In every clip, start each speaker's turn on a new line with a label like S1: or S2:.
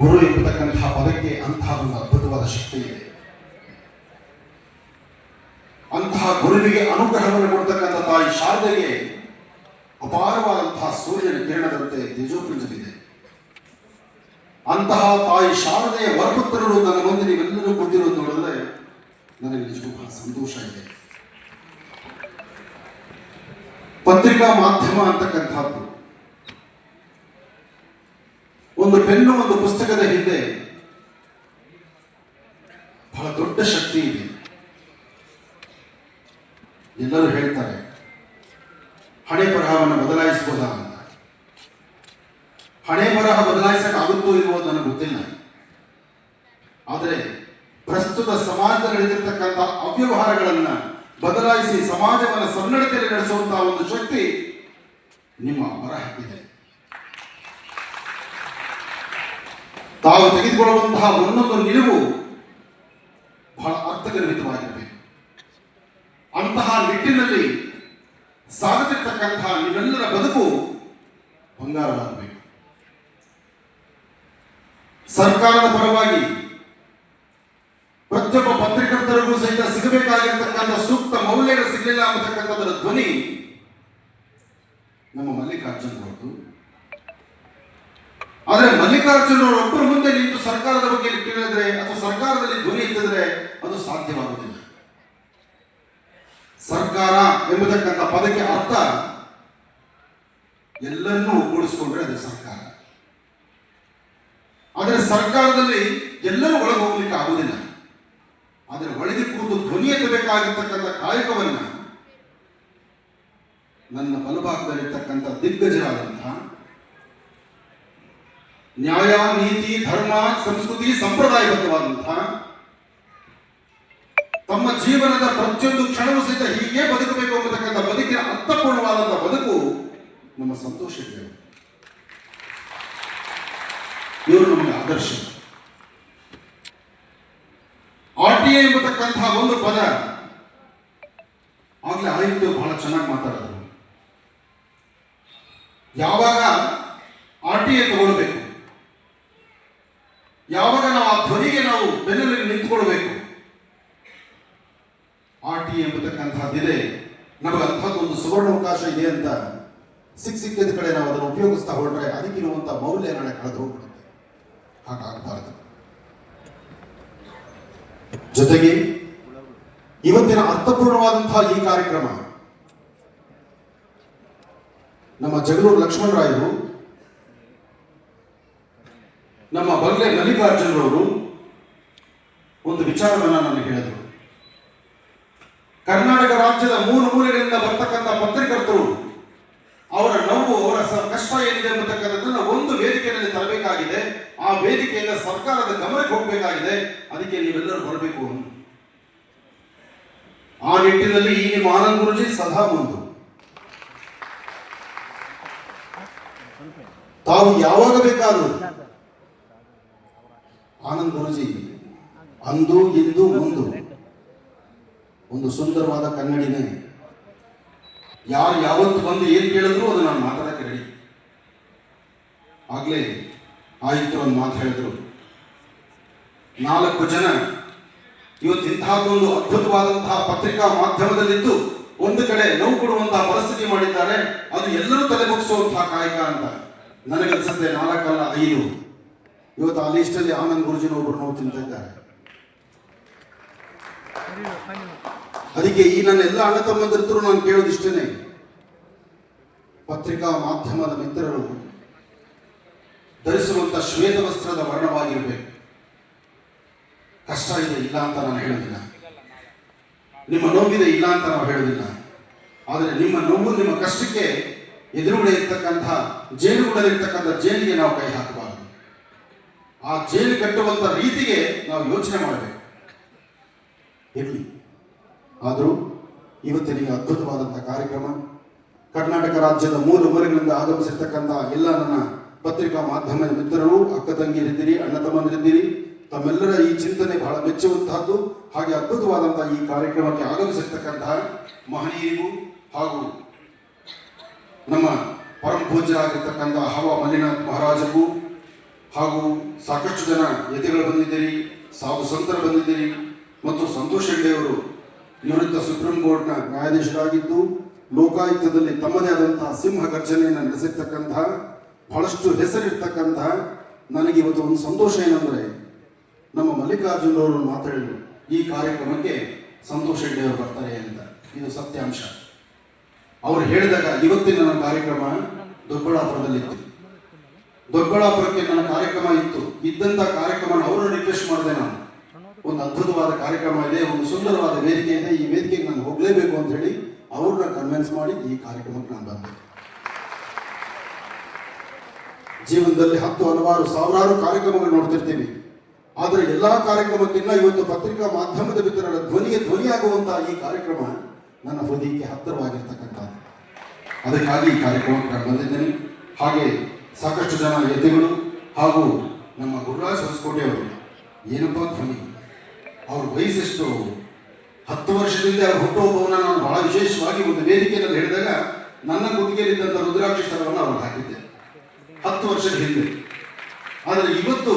S1: ಗುರು ಎಂಬತಕ್ಕಂತಹ ಪದಕ್ಕೆ ಅಂತಹ ಒಂದು ಅದ್ಭುತವಾದ ಶಕ್ತಿ ಇದೆ. ಅಂತಹ ಗುರುವಿಗೆ ಅನುಗ್ರಹವನ್ನು ಕೊಡ್ತಕ್ಕಂಥ ತಾಯಿ ಶಾರದೆಗೆ ಅಪಾರವಾದಂತಹ ಸೂರ್ಯನ ಕಿರಣದಂತೆ ತೇಜೋಪುಂಜವಿದೆ. ಅಂತಹ ತಾಯಿ ಶಾರದೆಯ ವರಪುತ್ರರು ನನ್ನ ಮುಂದೆ ನೀವೆಲ್ಲರೂ ಕೊಟ್ಟಿರುವುದು ನೋಡಿದ್ರೆ ನನಗೆ ನಿಜಕ್ಕೂ ಬಹಳ ಸಂತೋಷ ಇದೆ. ಪತ್ರಿಕಾ ಮಾಧ್ಯಮ ಅಂತಕ್ಕಂಥದ್ದು ಒಂದು ಪೆನ್ನು ಒಂದು ಪುಸ್ತಕದ ಹಿಂದೆ ಬಹಳ ದೊಡ್ಡ ಶಕ್ತಿ ಇದೆ. ಎಲ್ಲರೂ ಹೇಳ್ತಾರೆ, ಹಣೆ ಬರಹವನ್ನು ಬದಲಾಯಿಸಬಹುದಾ ಅಂತ. ಹಣೆ ಬರಹ ಬದಲಾಯಿಸಕ್ಕೆ ಆಗುತ್ತೋ ಇಲ್ವೋ ನನಗೆ ಗೊತ್ತಿಲ್ಲ. ಆದರೆ ಪ್ರಸ್ತುತ ಸಮಾಜದಲ್ಲಿ ನಡೆದಿರ್ತಕ್ಕಂಥ ಅವ್ಯವಹಾರಗಳನ್ನ ಬದಲಾಯಿಸಿ ಸಮಾಜವನ್ನು ಸನ್ನಡತೆಯಲ್ಲಿ ನಡೆಸುವಂತಹ ಒಂದು ಶಕ್ತಿ ನಿಮ್ಮ ಬರಹಕ್ಕಿದೆ. ತಾವು ತೆಗೆದುಕೊಳ್ಳುವಂತಹ ಒಂದೊಂದು ನಿಲುವು ಬಹಳ ಅರ್ಥಗರ್ಭಿತವಾಗಿರಬೇಕು. ಅಂತಹ ನಿಟ್ಟಿನಲ್ಲಿ ಸಾಗುತ್ತಿರ್ತಕ್ಕಂತಹ ನಿಮ್ಮೆಲ್ಲರ ಬದುಕು ಬಂಗಾರವಾಗಬೇಕು. ಸರ್ಕಾರದ ಪರವಾಗಿ ಪ್ರತಿಯೊಬ್ಬ ಪತ್ರಕರ್ತರಿಗೂ ಸಹಿತ ಸಿಗಬೇಕಾಗಿರ್ತಕ್ಕಂಥ ಸೂಕ್ತ ಮೌಲ್ಯಗಳು ಸಿಗಲಿಲ್ಲ ಅನ್ನತಕ್ಕಂಥದ್ದರ ಧ್ವನಿ ನಮ್ಮ ಮಲ್ಲಿಕಾರ್ಜುನ್ ಅವರದ್ದು. ಆದರೆ ಮಲ್ಲಿಕಾರ್ಜುನ ಒಬ್ಬರ ಮುಂದೆ ನಿಂತು ಸರ್ಕಾರದ ಬಗ್ಗೆ ಕೇಳಿದ್ರೆ ಅಥವಾ ಸರ್ಕಾರದಲ್ಲಿ ಧ್ವನಿ ಎತ್ತಿದ್ರೆ ಅದು ಸಾಧ್ಯವಾಗುವುದಿಲ್ಲ. ಸರ್ಕಾರ ಎಂಬತಕ್ಕಂಥ ಪದಕ್ಕೆ ಅರ್ಥ ಎಲ್ಲರನ್ನೂ ಒಗ್ಗೂಡಿಸಿಕೊಂಡ್ರೆ ಅದು ಸರ್ಕಾರ. ಆದರೆ ಸರ್ಕಾರದಲ್ಲಿ ಎಲ್ಲರೂ ಒಳಗೆ ಹೋಗ್ಲಿಕ್ಕೆ ಆಗುವುದಿಲ್ಲ. ಆದರೆ ಒಳಗೆ ಕೂತು ಧ್ವನಿ ಎತ್ತಬೇಕಾಗಿರ್ತಕ್ಕಂಥ ಕಾಯಕವನ್ನು ನನ್ನ ಬಲಭಾಗದಲ್ಲಿರ್ತಕ್ಕಂಥ ದಿಗ್ಗಜರಾದಂತಹ ನ್ಯಾಯ, ನೀತಿ, ಧರ್ಮ, ಸಂಸ್ಕೃತಿ, ಸಂಪ್ರದಾಯಬದ್ಧವಾದಂತಹ ತಮ್ಮ ಜೀವನದ ಪ್ರತಿಯೊಂದು ಕ್ಷಣವೂ ಸಹಿತ ಹೀಗೆ ಬದುಕಬೇಕು ಅನ್ನತಕ್ಕಂಥ ಬದುಕಿನ ಅರ್ಥಪೂರ್ಣವಾದಂತಹ ಬದುಕು ನಮ್ಮ ಸಂತೋಷಕ್ಕೆ ಇವರು ನಮಗೆ ಆದರ್ಶ. ಆರ್ ಟಿ ಐ ಎಂಬತಕ್ಕಂತಹ ಒಂದು ಪದ ಆಗ್ಲೇ ಆಯುಕ್ತರು ಬಹಳ ಚೆನ್ನಾಗಿ ಮಾತಾಡಿದ್ರು. ಯಾವಾಗ ಆರ್ ಟಿ ಐ ತಗೊಳ್ಬೇಕು? ಯಾವಾಗ ನಾವು ಆ ಧ್ವನಿಗೆ ನಾವು ಬೆನ್ನಲ್ಲಿ ನಿಂತ್ಕೊಳ್ಬೇಕು? ಟಿ ಎಂಬತಕ್ಕಂತಹದ್ದಿದೆ ನಮಗೆ ಅಂಥದ್ದೊಂದು ಸುವರ್ಣಾವಕಾಶ ಇದೆ ಅಂತ ಸಿಕ್ಕ ಸಿಕ್ಕಿದ ಕಡೆ ನಾವು ಅದನ್ನು ಉಪಯೋಗಿಸ್ತಾ ಹೊರಟ್ರೆ ಅದಕ್ಕಿರುವಂಥ ಮೌಲ್ಯ ನಾಳೆ ಕಳೆದು ಹೋಗ್ಬಿಡುತ್ತೆ. ಹಾಗಾಗಬಾರದು. ಜೊತೆಗೆ ಇವತ್ತಿನ ಅರ್ಥಪೂರ್ಣವಾದಂತಹ ಈ ಕಾರ್ಯಕ್ರಮ ನಮ್ಮ ಜಗಳೂರು ಲಕ್ಷ್ಮಣರಾಯರು ನಮ್ಮ ಬಂಗ್ಲೆ ಮಲ್ಲಿಕಾರ್ಜುನರವರು ಒಂದು ವಿಚಾರವನ್ನು ನನಗೆ ಹೇಳಿದರು. ಕರ್ನಾಟಕ ರಾಜ್ಯದ ಮೂರು ಮೂಲೆಗಳಿಂದ ಬರ್ತಕ್ಕಂಥ ಪತ್ರಕರ್ತರು, ಅವರ ನೋವು, ಅವರ ಕಷ್ಟ ಏನಿದೆ ಅಂತಕ್ಕಂಥದ್ದನ್ನು ಒಂದು ವೇದಿಕೆಯಲ್ಲಿ ತರಬೇಕಾಗಿದೆ. ಆ ವೇದಿಕೆಯಿಂದ ಸರ್ಕಾರದ ಗಮನಕ್ಕೆ ಹೋಗಬೇಕಾಗಿದೆ. ಅದಕ್ಕೆ ನೀವೆಲ್ಲರೂ ಬರಬೇಕು ಆ ನಿಟ್ಟಿನಲ್ಲಿ ಈ ನಿಮ್ಮ ಆನಂದ್ ಗುರುಜಿ ಸದಾ ಮುಂದು ತಾವು ಯಾವಾಗ ಬೇಕಾದರೂ ಆನಂದ್ ಗುರುಜಿ, ಅಂದು, ಇಂದು, ಮುಂದು. ಒಂದು ಸುಂದರವಾದ ಕನ್ನಡಿನೇ. ಯಾರು ಯಾವತ್ತು ಬಂದು ಏನು ಕೇಳಿದ್ರು ಅದು ನಾನು ಮಾತಾಡಕ್ಕೆ ರೆಡಿ ಆಗ್ಲೇ ಆಯಿತು ಒಂದು ಮಾತು ಹೇಳಿದ್ರು. ನಾಲ್ಕು ಜನ ಇವತ್ತು ಇಂತಹದ್ದೊಂದು ಅದ್ಭುತವಾದಂತಹ ಪತ್ರಿಕಾ ಮಾಧ್ಯಮದಲ್ಲಿದ್ದು ಒಂದು ಕಡೆ ನೋವು ಕೊಡುವಂತಹ ಪರಿಸ್ಥಿತಿ ಮಾಡಿದ್ದಾರೆ. ಅದು ಎಲ್ಲರೂ ತಲೆಬುಗಿಸುವಂತಹ ಕಾಯಕ ಅಂತ ನನಗನ್ಸುತ್ತೆ. ನಾಲ್ಕಲ್ಲ ಐದು. ಇವತ್ತು ಆ ಲಿಸ್ಟಲ್ಲಿ ಆನಂದ್ ಗುರುಜಿನ ಒಬ್ಬರು ನೋವು ತಿಂತ ಇದ್ದಾರೆ. ಅದಕ್ಕೆ ಈ ನನ್ನ ಎಲ್ಲ ಅಣ್ಣ ತಮ್ಮಂದಿರ್ತರು ನಾನು ಕೇಳೋದಿಷ್ಟೇನೆ ಪತ್ರಿಕಾ ಮಾಧ್ಯಮದ ಮಿತ್ರರು ಧರಿಸುವಂತ ಶ್ವೇತ ವಸ್ತ್ರದ ವರ್ಣವಾಗಿರಬೇಕು. ಕಷ್ಟ ಇದೆ, ಇಲ್ಲ ಅಂತ ನಾನು ಹೇಳೋದಿಲ್ಲ. ನಿಮ್ಮ ನೋವಿದೆ, ಇಲ್ಲ ಅಂತ ನಾವು ಹೇಳೋದಿಲ್ಲ. ಆದರೆ ನಿಮ್ಮ ನೋವು, ನಿಮ್ಮ ಕಷ್ಟಕ್ಕೆ ಎದುರುಗಡೆ ಇರ್ತಕ್ಕಂಥ ಜೇನುಗಳಲ್ಲಿರ್ತಕ್ಕಂಥ ಜೇನಿಗೆ ನಾವು ಕೈ ಹಾಕಬಾರದು ಆ ಜೈಲು ಕಟ್ಟುವಂತ ರೀತಿಗೆ ನಾವು ಯೋಚನೆ ಮಾಡಬೇಕು. ಇರಲಿ. ಆದರೂ ಇವತ್ತಿನ ಅದ್ಭುತವಾದಂಥ ಕಾರ್ಯಕ್ರಮ, ಕರ್ನಾಟಕ ರಾಜ್ಯದ ಮೂರು ಮೂಲೆಗಳಿಂದ ಆಗಮಿಸಿರ್ತಕ್ಕಂಥ ಎಲ್ಲ ನನ್ನ ಪತ್ರಿಕಾ ಮಾಧ್ಯಮದ ಮಿತ್ರರು, ಅಕ್ಕ ತಂಗಿರಿದ್ದೀರಿ ಅಣ್ಣ ತಮ್ಮಂದಿರಿದ್ದೀರಿ ತಮ್ಮೆಲ್ಲರ ಈ ಚಿಂತನೆ ಬಹಳ ಮೆಚ್ಚುವಂತಹದ್ದು, ಹಾಗೆ ಅದ್ಭುತವಾದಂತಹ ಈ ಕಾರ್ಯಕ್ರಮಕ್ಕೆ ಆಗಮಿಸಿರ್ತಕ್ಕಂತಹ ಮಹನೀಯರಿಗೂ ಹಾಗೂ ನಮ್ಮ ಪರಮ ಪೂಜ್ಯರಾಗಿರ್ತಕ್ಕಂಥ ಹವ ಮಲ್ಲಿನಾಥ್ ಮಹಾರಾಜಗೂ ಹಾಗೂ ಸಾಕಷ್ಟು ಜನ ಯತಿಗಳು ಬಂದಿದ್ದೀರಿ, ಸಾಧು ಸಂತರು ಬಂದಿದ್ದೀರಿ. ಮತ್ತು ಸಂತೋಷ್ ಹೆಗ್ಡೆಯವರು ನಿವೃತ್ತ ಸುಪ್ರೀಂ ಕೋರ್ಟ್ನ ನ್ಯಾಯಾಧೀಶರಾಗಿದ್ದು, ಲೋಕಾಯುಕ್ತದಲ್ಲಿ ತಮ್ಮದೇ ಆದಂತಹ ಸಿಂಹ ಗರ್ಜನೆಯನ್ನು ನಡೆಸಿರ್ತಕ್ಕಂತಹ ಬಹಳಷ್ಟು ಹೆಸರಿರ್ತಕ್ಕಂತಹ ನನಗೆ ಇವತ್ತು ಒಂದು ಸಂತೋಷ ಏನಂದ್ರೆ, ನಮ್ಮ ಮಲ್ಲಿಕಾರ್ಜುನ್ ಅವರು ಮಾತಾಡಿದರು, ಈ ಕಾರ್ಯಕ್ರಮಕ್ಕೆ ಸಂತೋಷ್ ಹೆಗ್ಡೆ ಅವರು ಬರ್ತಾರೆ ಅಂತ. ಇದು ಸತ್ಯಾಂಶ. ಅವರು ಹೇಳಿದಾಗ ಇವತ್ತಿನ ನನ್ನ ಕಾರ್ಯಕ್ರಮ ದೊಡ್ಡಬಳ್ಳಾಪುರದಲ್ಲಿತ್ತು. ದೊಡ್ಡಬಳ್ಳಾಪುರಕ್ಕೆ ನನ್ನ ಕಾರ್ಯಕ್ರಮ ಇತ್ತು. ಇದ್ದಂತ ಕಾರ್ಯಕ್ರಮ ಅವರು ರಿಕ್ವೆಸ್ಟ್ ಮಾಡಿದೆ ನಾನು. ಒಂದು ಅದ್ಭುತವಾದ ಕಾರ್ಯಕ್ರಮ ಇದೆ, ಒಂದು ಸುಂದರವಾದ ವೇದಿಕೆ ಇದೆ. ಈ ವೇದಿಕೆಗೆ ನಾನು ಹೋಗಲೇಬೇಕು ಅಂತ ಹೇಳಿ ಅವ್ರನ್ನ ಕನ್ವಿನ್ಸ್ ಮಾಡಿ ಈ ಕಾರ್ಯಕ್ರಮಕ್ಕೆ ನಾನು ಬಂದೆ. ಜೀವನದಲ್ಲಿ ಹತ್ತು ಹಲವಾರು ಸಾವಿರಾರು ಕಾರ್ಯಕ್ರಮಗಳು ನೋಡ್ತಿರ್ತೀವಿ. ಆದರೆ ಎಲ್ಲಾ ಕಾರ್ಯಕ್ರಮಕ್ಕಿಂತ ಇವತ್ತು ಪತ್ರಿಕಾ ಮಾಧ್ಯಮದ ವಿತರಣೆ ಧ್ವನಿಗೆ ಧ್ವನಿಯಾಗುವಂತಹ ಈ ಕಾರ್ಯಕ್ರಮ ನನ್ನ ಹೃದಯಕ್ಕೆ ಹತ್ತಿರವಾಗಿರ್ತಕ್ಕಂಥ ಅದಕ್ಕಾಗಿ ಈ ಕಾರ್ಯಕ್ರಮಕ್ಕೆ ಬಂದಿದ್ದೇನೆ. ಹಾಗೆ ಸಾಕಷ್ಟು ಜನ ಯತಿಗಳು ಹಾಗೂ ನಮ್ಮ ಗುರುರಾಜ್ ಹೊಸಕೋಟೆ ಅವರು, ಏನಪ್ಪ ಧ್ವನಿ ಅವ್ರ ವಯಸ್ಸೆಷ್ಟು? ಹತ್ತು ವರ್ಷದಿಂದ ಅವ್ರು ಹುಟ್ಟುಹಬ್ಬವನ್ನು ನಾನು ಬಹಳ ವಿಶೇಷವಾಗಿ ಒಂದು ವೇದಿಕೆಯನ್ನು ಹೇಳಿದಾಗ ನನ್ನ ಗುತ್ತಿಗೆಯಲ್ಲಿದ್ದಂಥ ರುದ್ರಾಕ್ಷಿ ಸ್ಥಳವನ್ನು ಅವ್ರು ಹಾಕಿದ್ದೆ. ಹತ್ತು ವರ್ಷದ ಹಿಂದೆ. ಆದರೆ ಇವತ್ತು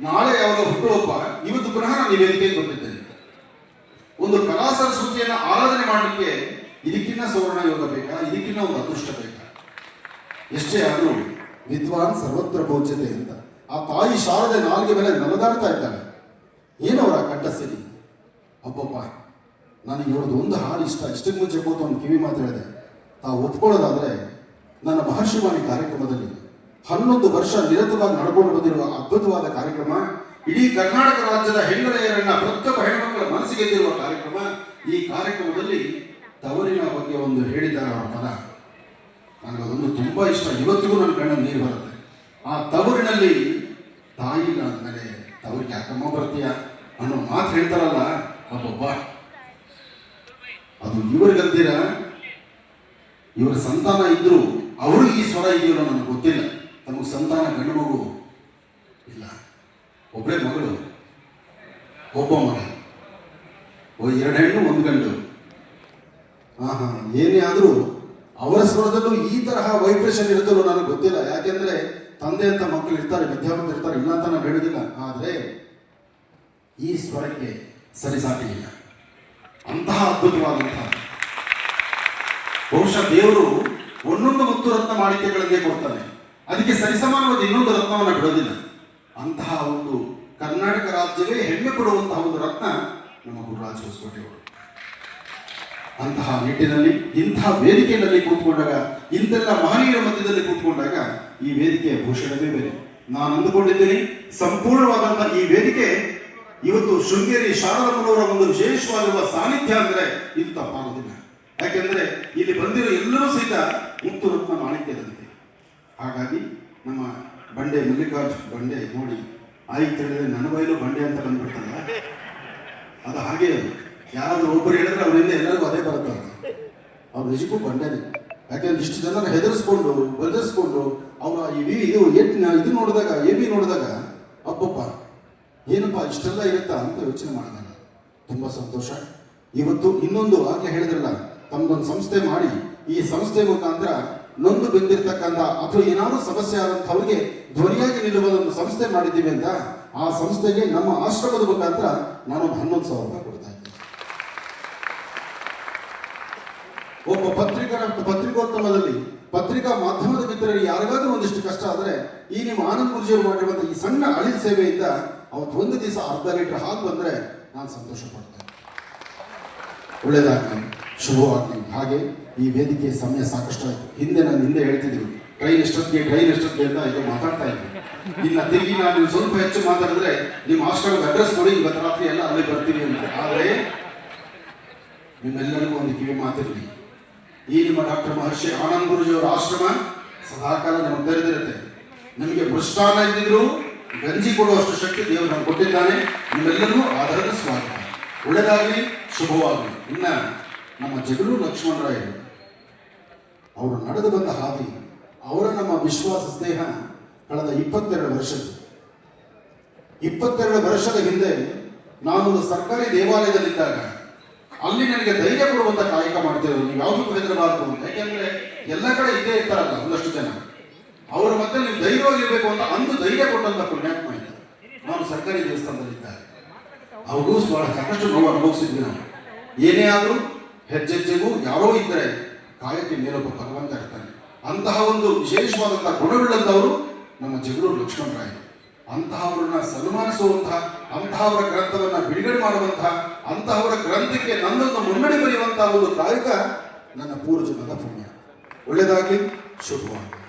S1: ನಾಳೆ ಅವರ ಹುಟ್ಟುಹಬ್ಬ ಇವತ್ತು ಪುನಃ ನಾನು ಈ ವೇದಿಕೆಗೆ ಬಂದಿದ್ದೇನೆ. ಒಂದು ಕಲಾ ಸಂಸ್ಕೃತಿಯನ್ನು ಆರಾಧನೆ ಮಾಡಲಿಕ್ಕೆ ಇದಕ್ಕಿನ್ನ ಸುವರ್ಣ ಯೋಗ ಬೇಕಾ? ಇದಕ್ಕಿನ್ನ ಒಂದು ಅದೃಷ್ಟ ಬೇಕಾ? ಎಷ್ಟೇ ಆದರೂ ವಿದ್ವಾನ್ ಸರ್ವತ್ರ ಗೋಚ್ಯತೆ ಅಂತ. ಆ ತಾಯಿ ಶಾರದೆ ನಾಲ್ಗೆ ಮೇಲೆ ನಲದಾಡ್ತಾ ಇದ್ದಾನೆ ಏನವರ ಕಂಠಸ್ಥಿತಿ ಅಬ್ಬಪ್ಪ ನನಗೆ ಇವ್ರದ್ದು ಒಂದು ಹಾಡು ಇಷ್ಟ. ಇಷ್ಟಕ್ಕೆ ಮುಂಚೆ ಕೂತು ಒಂದು ಕಿವಿ ಮಾತು ಹೇಳಿದೆ. ತಾವು ಒಪ್ಕೊಳ್ಳೋದಾದ್ರೆ ನನ್ನ ಮಹರ್ಷಿವಾಣಿ ಕಾರ್ಯಕ್ರಮದಲ್ಲಿ ಹನ್ನೊಂದು ವರ್ಷ ನಿರತವಾಗಿ ನಡ್ಕೊಂಡು ಬಂದಿರುವ ಅದ್ಭುತವಾದ ಕಾರ್ಯಕ್ರಮ, ಇಡೀ ಕರ್ನಾಟಕ ರಾಜ್ಯದ ಹೆಣ್ಣರೆಯರನ್ನ ಪ್ರತಿಯೊಬ್ಬ ಹೆಣ್ಮಕ್ಕಳ ಮನಸ್ಸಿಗೆ ಕಾರ್ಯಕ್ರಮ, ಈ ಕಾರ್ಯಕ್ರಮದಲ್ಲಿ ತವರಿನ ಬಗ್ಗೆ ಒಂದು ಹೇಳಿದ್ದಾರೆ ಅವರ ಪದ ನನಗದೊಂದು ತುಂಬಾ ಇಷ್ಟ. ಇವತ್ತಿಗೂ ನನ್ನ ಕಣ್ಣಲ್ಲಿ ನೀರು ಬರುತ್ತೆ. ಆ ತವರಿನಲ್ಲಿ ತಾಯಿ ಅಂದಮೇಲೆ ತವರಿಗೆ ಯಾಕಮ್ಮ ಬರ್ತೀಯ ಅನ್ನೋ ಮಾತು ಹೇಳ್ತಾರಲ್ಲ, ಅಬ್ಬಬ್ಬ. ಅದು ಇವ್ರಿಗಂತೀರ ಇವರ ಸಂತಾನ ಇದ್ರು ಅವರು ಈ ಸ್ವರ ಇದೆಯೋ ನನಗೆ ಗೊತ್ತಿಲ್ಲ. ತಮಗೆ ಸಂತಾನ ಗಂಡು ಮಗು ಇಲ್ಲ. ಒಬ್ಬಳೇ ಮಗಳು, ಒಬ್ಬ ಮಗ. ಓ, ಎರಡು ಹೆಣ್ಣು, ಒಂದು ಗಂಡು. ಹಾ ಹಾ ಏನೇ ಆದರೂ ಅವರ ಸ್ವರದಲ್ಲೂ ಈ ತರಹ ವೈಬ್ರೇಷನ್ ಇರುತ್ತಲ್ಲೋ ನನಗೆ ಗೊತ್ತಿಲ್ಲ. ಯಾಕೆಂದ್ರೆ ತಂದೆ ಅಂತ ಮಕ್ಕಳು ಇರ್ತಾರೆ ವಿದ್ಯಾವಂತ ಇರ್ತಾರೆ, ಇಲ್ಲ ಅಂತ ನಾನು ಹೇಳುದಿಲ್ಲ. ಆದರೆ ಈ ಸ್ವರಕ್ಕೆ ಸರಿ ಇಲ್ಲ ಅಂತಹ ಅದ್ಭುತವಾದಂತಹ ಬಹುಶಃ ದೇವರು ಒಂದೊಂದು ಮುತ್ತು ರತ್ನ ಮಾಡಿಕೆಗಳನ್ನೇ ಕೊಡ್ತಾನೆ. ಅದಕ್ಕೆ ಸರಿಸಮಾನವಾದ ಇನ್ನೊಂದು ರತ್ನವನ್ನು ಬಿಡೋದಿಲ್ಲ. ಅಂತಹ ಒಂದು ಕರ್ನಾಟಕ ರಾಜ್ಯವೇ ಹೆಮ್ಮೆ ಕೊಡುವಂತಹ ಒಂದು ರತ್ನ ನಮ್ಮ ಗುರುರಾಜ್ ಹೊಸಕೋಟೆ ಅವರು ಅಂತಹ ನಿಟ್ಟಿನಲ್ಲಿ ಇಂತಹ ವೇದಿಕೆಯಲ್ಲಿ ಕೂತ್ಕೊಂಡಾಗ, ಇಂತೆಲ್ಲ ಮಹನೀಯರ ಮಧ್ಯದಲ್ಲಿ ಕೂತ್ಕೊಂಡಾಗ ಈ ವೇದಿಕೆಯ ಭೂಷಣವೇ ಬೇರೆ. ನಾನು ಅಂದುಕೊಂಡಿದ್ದೀನಿ ಸಂಪೂರ್ಣವಾದಂತಹ ಈ ವೇದಿಕೆ ಇವತ್ತು ಶೃಂಗೇರಿ ಶಾರದಮ್ಮನವರ ಒಂದು ವಿಶೇಷವಾಗಿರುವ ಸಾನ್ನಿಧ್ಯ ಅಂದ್ರೆ ಇದು ತಪ್ಪಾಗೋದಿಲ್ಲ ಯಾಕೆಂದ್ರೆ ಇಲ್ಲಿ ಬಂದಿರೋ ಎಲ್ಲರೂ ಸಹಿತ ಮುತ್ತು ರತ್ನ ಮಾಣಿಕ್ಯದಂತೆ ಹಾಗಾಗಿ ನಮ್ಮ ಬಂಡೆ ಮಲ್ಲಿಕಾರ್ಜುನ್, ಬಂಡೆ ನೋಡಿ ಆಯ್ತು ಹೇಳಿದ್ರೆ ನನ್ನ ಬಯಲು ಬಂಡೆ ಅಂತ ಬಂದ್ಬಿಡ್ತಲ್ಲ ಅದು ಹಾಗೆ ಅದು. ಯಾರಾದ್ರೂ ಒಬ್ಬರು ಹೇಳಿದ್ರೆ ಅವರಿಂದ ಎಲ್ಲರಿಗೂ ಅದೇ ಬರುತ್ತೆ ಅವ್ರು ನಿಜಕ್ಕೂ ಬಂಡೇನೆ ಯಾಕೆಂದ್ರೆ ಇಷ್ಟು ಜನ ಹೆದರ್ಸ್ಕೊಂಡು ಬದಲಿಸ್ಕೊಂಡು ಅವರ ಇವಿ ಇದು ಏಟ್ ಇದು ನೋಡಿದಾಗ, ಎ ಬಿ ನೋಡಿದಾಗ ಅಪ್ಪಾ ಏನಪ್ಪ ಇಷ್ಟೆಲ್ಲ ಇರುತ್ತಾ ಅಂತ ಯೋಚನೆ ಮಾಡಿದಾಗ ತುಂಬಾ ಸಂತೋಷ. ಇವತ್ತು ಇನ್ನೊಂದು ಆಗ್ಲೇ ಹೇಳಿದ್ರಲ್ಲ, ತಮ್ದೊಂದು ಸಂಸ್ಥೆ ಮಾಡಿ, ಈ ಸಂಸ್ಥೆ ಮುಖಾಂತರ ನೊಂದು ಬೆಂದಿರ್ತಕ್ಕಂಥ ಅಥವಾ ಏನಾದರೂ ಸಮಸ್ಯೆ ಆದಂಥವ್ರಿಗೆ ಧ್ವನಿಯಾಗಿ ನಿಲ್ಲುವ ಒಂದು ಸಂಸ್ಥೆ ಮಾಡಿದ್ದೀವಿ ಅಂತ, ಆ ಸಂಸ್ಥೆಗೆ ನಮ್ಮ ಆಶ್ರಮದ ಮುಖಾಂತರ ನಾನು ಹನ್ನೊಂದು ಸಾವಿರ ರೂಪಾಯಿ ಕೊಡ್ತಾ ಇದ್ದೀನಿ. ಒಬ್ಬ ಪತ್ರಿಕರ ಪತ್ರಿಕೋತ್ತಮದಲ್ಲಿ ಪತ್ರಿಕಾ ಮಾಧ್ಯಮದ ಮಿತ್ರರಿಗೆ ಯಾರಿಗಾದ್ರೂ ಒಂದಿಷ್ಟು ಕಷ್ಟ ಆದರೆ ಈ ನಿಮ್ಮ ಆನಂದ್ ಗುರುಜಿಯವರು ಮಾಡಿರುವಂಥ ಈ ಸಣ್ಣ ಅಳಿಲ್ ಸೇವೆಯಿಂದ ಅವತ್ತು ಒಂದು ದಿವಸ ಅರ್ಧ ಲೀಟರ್ ಹಾಲು ಬಂದರೆ ನಾನು ಸಂತೋಷ ಪಡ್ತೇನೆ ಒಳ್ಳೆಯದಾಗಲಿ ಶುಭವಾಗಲಿ. ಹಾಗೆ ಈ ವೇದಿಕೆಯ ಸಮಯ ಸಾಕಷ್ಟು ಹಿಂದೆ ನಾನು ಹಿಂದೆ ಹೇಳ್ತಿದ್ವಿ ಟ್ರೈನ್ ಎಷ್ಟೊತ್ತಿಗೆ ಟ್ರೈನ್ ಎಷ್ಟೊತ್ತಿಗೆ ಅಂತ ಈಗ ಮಾತಾಡ್ತಾ ಇದ್ದೀನಿ. ಇನ್ನು ತಿರುಗಿ ನಾನು ಸ್ವಲ್ಪ ಹೆಚ್ಚು ಮಾತಾಡಿದ್ರೆ ನಿಮ್ಮ ಹಾಸ್ಟೆಲ್ ಅಡ್ರೆಸ್ ಕೊಡಿ ಇವತ್ತು ರಾತ್ರಿ ಎಲ್ಲ ಅಲ್ಲಿ ಬರ್ತೀನಿ ಅಂತ. ಆದರೆ ನಿಮ್ಮೆಲ್ಲರಿಗೂ ಒಂದು ಕಿವಿ ಮಾತಿರಲಿ. ಈ ನಿಮ್ಮ ಡಾಕ್ಟರ್ ಮಹರ್ಷಿ ಆನಂದ್ ಗುರುಜಿಯವರ ಆಶ್ರಮ ಸದಾಕಾಲ ನಮಗೆ ತೆರೆದಿರುತ್ತೆ ನಿಮಗೆ ಮೃಷ್ಟಾನ ಇದ್ದಿದ್ರು ಗಂಜಿ ಕೊಡುವಷ್ಟು ಶಕ್ತಿ ದೇವರು ನಮ್ಗೆ ಕೊಟ್ಟಿದ್ದಾನೆ. ನಿಮ್ಮೆಲ್ಲರಿಗೂ ಆಧಾರದ ಸ್ವಾಗತ. ಒಳ್ಳೆಯದಾಗಲಿ ಶುಭವಾಗಲಿ. ಇನ್ನ ನಮ್ಮ ಜಗಳೂರು ಲಕ್ಷ್ಮಣರಾಯರು ಅವರು ನಡೆದು ಬಂದ ಹಾದಿ, ಅವರ ನಮ್ಮ ವಿಶ್ವಾಸ ಸ್ನೇಹ ಕಳೆದ ಇಪ್ಪತ್ತೆರಡು ವರ್ಷದ್ದು. ಇಪ್ಪತ್ತೆರಡು ವರ್ಷದ ಹಿಂದೆ ನಾನೊಂದು ಸರ್ಕಾರಿ ದೇವಾಲಯದಲ್ಲಿದ್ದಾಗ ಅಲ್ಲಿ ನನಗೆ ಧೈರ್ಯ ಕೊಡುವಂತ ಕಾಯಕ ಮಾಡ್ತೇವೆ. ನೀವು ಯಾವುದಕ್ಕೂ ಹೆದರಬಾರದು ಅಂತ ಯಾಕೆಂದ್ರೆ ಎಲ್ಲ ಕಡೆ ಇದ್ದೇ ಇರ್ತಾರಲ್ಲ ಒಂದಷ್ಟು ಜನ. ಅವರ ಮತ್ತೆ ನೀವು ಧೈರ್ಯವಾಗಿರ್ಬೇಕು ಅಂತ ಅಂದು ಧೈರ್ಯ ಕೊಟ್ಟಂತ ಪುಣ್ಯಾತ್ಮ ಇದ್ದ. ನಾನು ಸರ್ಕಾರಿ ದೇವಸ್ಥಾನದಲ್ಲಿದ್ದಾರೆ ಅವರು ಬಹಳ ಸಾಕಷ್ಟು ನೋವು ಅನುಭವಿಸಿದ್ವಿ ನಾವು ಏನೇ ಆದರೂ ಹೆಜ್ಜೆಜ್ಜೆಗೂ ಯಾರೋ ಇದ್ದರೆ ಕಾಯಕ್ಕೆ ಮೇಲೊಬ್ಬ ಭಗವಂತ ಇರ್ತಾನೆ. ಅಂತಹ ಒಂದು ವಿಶೇಷವಾದಂತಹ ಗುಣವಿಳ್ಳಂತವರು ನಮ್ಮ ಜಗಳೂರು ಲಕ್ಷ್ಮಣರಾಯ ಅಂತಹವರನ್ನ ಸನ್ಮಾನಿಸುವಂತಹ ಅಂತಹವರ ಗ್ರಂಥವನ್ನ ಬಿಡುಗಡೆ ಮಾಡುವಂತಹ ಅಂತಹವರ ಗ್ರಂಥಕ್ಕೆ ನನ್ನನ್ನು ಮುನ್ನಡೆ ಬರೆಯುವಂತಹ ಒಂದು ಕಾಯಕ ನನ್ನ ಪೂರ್ವಜನದ ಪುಣ್ಯ. ಒಳ್ಳೆಯದಾಗಲಿ, ಶುಭವಾಗಲಿ.